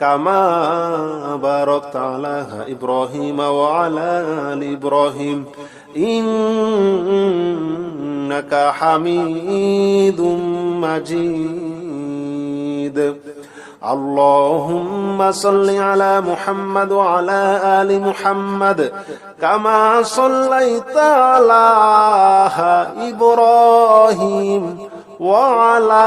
كما باركت على إبراهيم وعلى آل إبراهيم إنك حميد مجيد اللهم صل على محمد وعلى آل محمد كما صليت على إبراهيم وعلى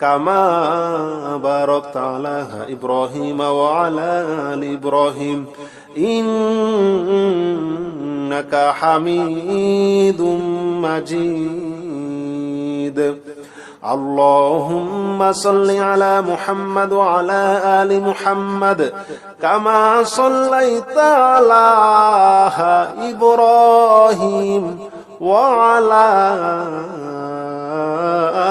كما باركت على إبراهيم وعلى آل إبراهيم إنك حميد مجيد اللهم صل على محمد وعلى آل محمد كما صليت على إبراهيم وعلى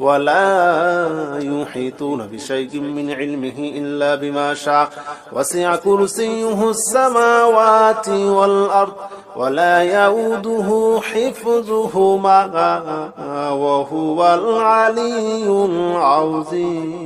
ولا يحيطون بشيء من علمه إلا بما شاء. وسع كرسيه السماوات والأرض ولا يؤوده حفظهما. وهو العلي العظيم.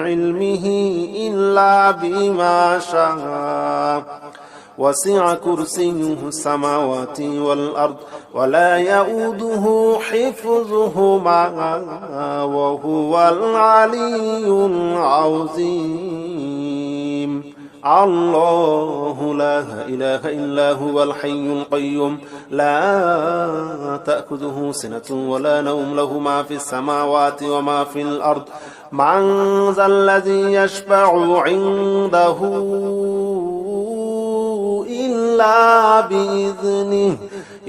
علمه إلا بما شاء. وسع كرسيه السماوات والأرض ولا يؤوده حفظهما وهو العلي العظيم. الله لا إله إلا هو الحي القيوم. لا تأخذه سنة ولا نوم له ما في السماوات وما في الأرض. من ذا الذي يشفع عنده إلا بإذنه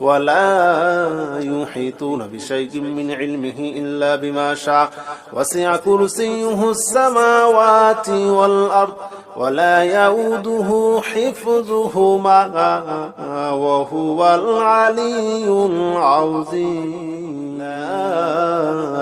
ولا يحيطون بشيء من علمه إلا بما شاء. وسع كرسيه السماوات والأرض ولا يؤوده حفظهما. وهو العلي العظيم.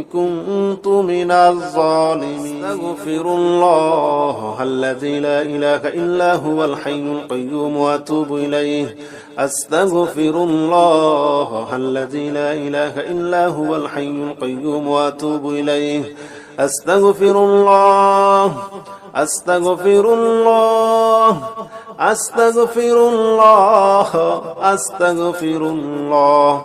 كنت من الظالمين. أستغفر الله الذي لا إله إلا هو الحي القيوم وأتوب إليه. أستغفر الله الذي لا إله إلا هو الحي القيوم وأتوب إليه. أستغفر الله أستغفر الله أستغفر الله أستغفر الله.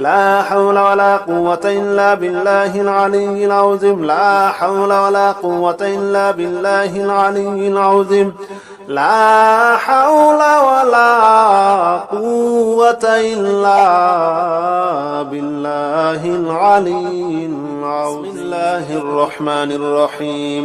لا حول ولا قوة إلا بالله العلي العظيم. لا حول ولا قوة إلا بالله العلي العظيم. لا حول ولا قوة إلا بالله العلي العظيم. بسم الله الرحمن الرحيم.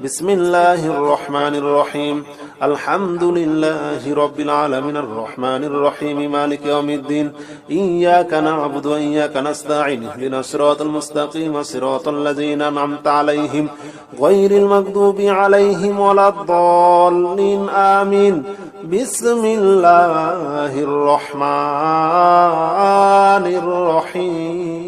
বিসমিল্লাহির রহমানির রহিম। আলহামদুলিল্লাহি রব্বিল আলামিনির রহমানির রহিম। মালিক ইয়াউমিদ্দিন। ইয়াকা না'বুদু ওয়া ইয়াকা নাস্তাঈন। ইহদিনাস সিরাতাল মুস্তাকিম সিরাতাল লাযিনা আন'আমতা আলাইহিম গায়রিল মাগদুবি আলাইহিম ওয়ালাদ-দাল্লিন আমিন। বিসমিল্লাহির রহমানির রহিম।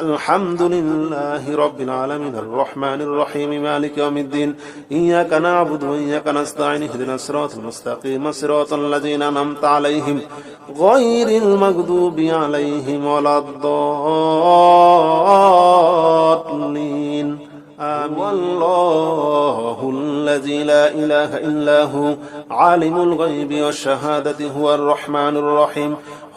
الحمد لله رب العالمين الرحمن الرحيم مالك يوم الدين إياك نعبد وإياك نستعين اهدنا الصراط المستقيم صراط الذين أنعمت عليهم غير المغضوب عليهم ولا الضالين آمين والله الذي لا إله إلا هو عالم الغيب والشهادة هو الرحمن الرحيم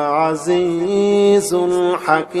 العزيز الحكيم.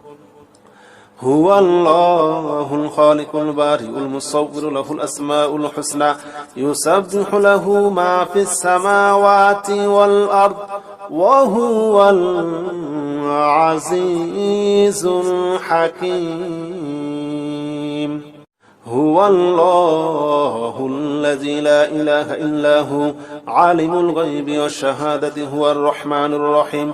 هو الله الخالق البارئ المصور له الأسماء الحسنى يسبح له ما في السماوات والأرض وهو العزيز الحكيم. هو الله الذي لا إله إلا هو عالم الغيب والشهادة هو الرحمن الرحيم.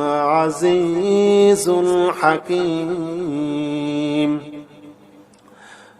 العزيز الحكيم.